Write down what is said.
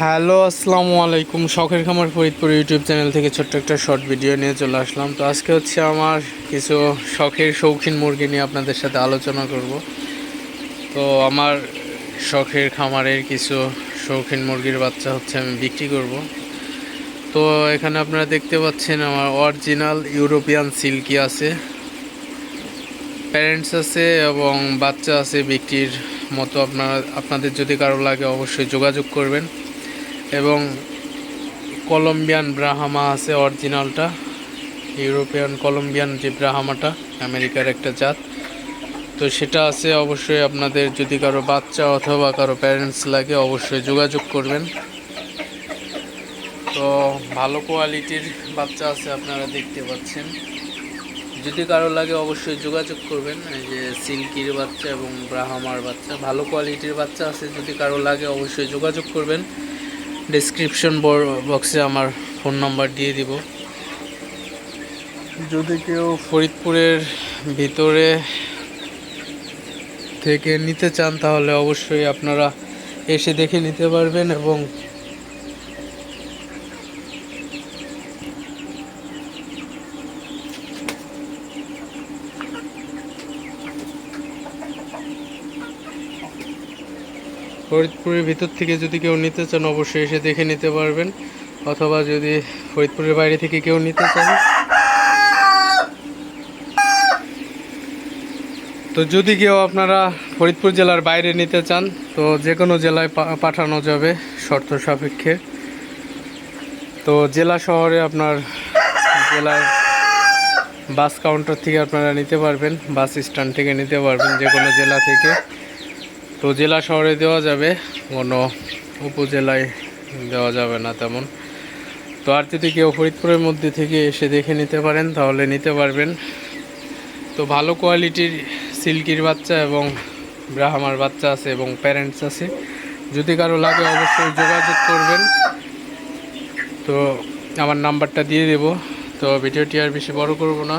Hello, আসসালামু আলাইকুম। শখের খামার ফরিদপুর ইউটিউব চ্যানেল থেকে ছোট্ট একটা শর্ট ভিডিও নিয়ে চলে আসলাম। তো আজকে হচ্ছে আমার কিছু শখের শৌখিন মুরগি নিয়ে আপনাদের সাথে আলোচনা করব। তো আমার শখের খামারের কিছু শৌখিন মুরগির বাচ্চা হচ্ছে আমি বিক্রি করব। তো এখানে আপনারা দেখতে পাচ্ছেন আমার অরিজিনাল ইউরোপিয়ান সিল্কি আছে। প্যারেন্টস আছে এবং বাচ্চা আছে বিক্রির মতো। আপনারা, আপনাদের যদি কারও লাগে অবশ্যই যোগাযোগ করবেন। এবং কলম্বিয়ান ব্রাহামা আছে অরিজিনালটা ইউরোপিয়ান কলম্বিয়ান যে ব্রাহামাটা আমেরিকার একটা জাত। তো সেটা আছে অবশ্যই আপনাদের যদি কারও বাচ্চা অথবা কারও প্যারেন্টস লাগে, অবশ্যই যোগাযোগ করবেন। তো ভালো কোয়ালিটির বাচ্চা আছে আপনারা দেখতে পাচ্ছেন। যদি কারও লাগে অবশ্যই যোগাযোগ করবেন, এই যে সিল্কির বাচ্চা এবং ব্রাহামার বাচ্চা। ভালো কোয়ালিটির বাচ্চা আছে, যদি কারও লাগে অবশ্যই যোগাযোগ করবেন। ডিসক্রিপশন বক্সে আমার ফোন নাম্বার দিয়ে দিব। যদি কেউ ফরিদপুরের ভিতরে থেকে নিতে চান, তাহলে অবশ্যই আপনারা এসে দেখে নিতে পারবেন এবং ফরিদপুরের ভিতর থেকে যদি কেউ নিতে চান, অবশ্যই এসে দেখে নিতে পারবেন। অথবা যদি ফরিদপুরের বাইরে থেকে কেউ নিতে চান। তো যদি কেউ আপনারা ফরিদপুর জেলার বাইরে নিতে চান, তো যে কোনো জেলায় পাঠানো যাবে শর্ত সাপেক্ষে। তো জেলা শহরে আপনার জেলার বাস কাউন্টার থেকে আপনারা নিতে পারবেন, বাস স্ট্যান্ড থেকে নিতে পারবেন, যে কোনো জেলা থেকে। তো জেলা শহরে দেওয়া যাবে কোনো উপজেলায় দেওয়া যাবে না তেমন। তো আর যদি কেউ ফরিদপুরের মধ্যে থেকে এসে দেখে নিতে পারেন, তাহলে নিতে পারবেন। তো ভালো কোয়ালিটির সিল্কির বাচ্চা এবং ব্রাহ্মার বাচ্চা আছে এবং প্যারেন্টস আছে। যদি কারও লাগে অবশ্যই যোগাযোগ করবেন। তো আমার নাম্বারটা দিয়ে দেব। তো ভিডিওটি আর বেশি বড় করব না।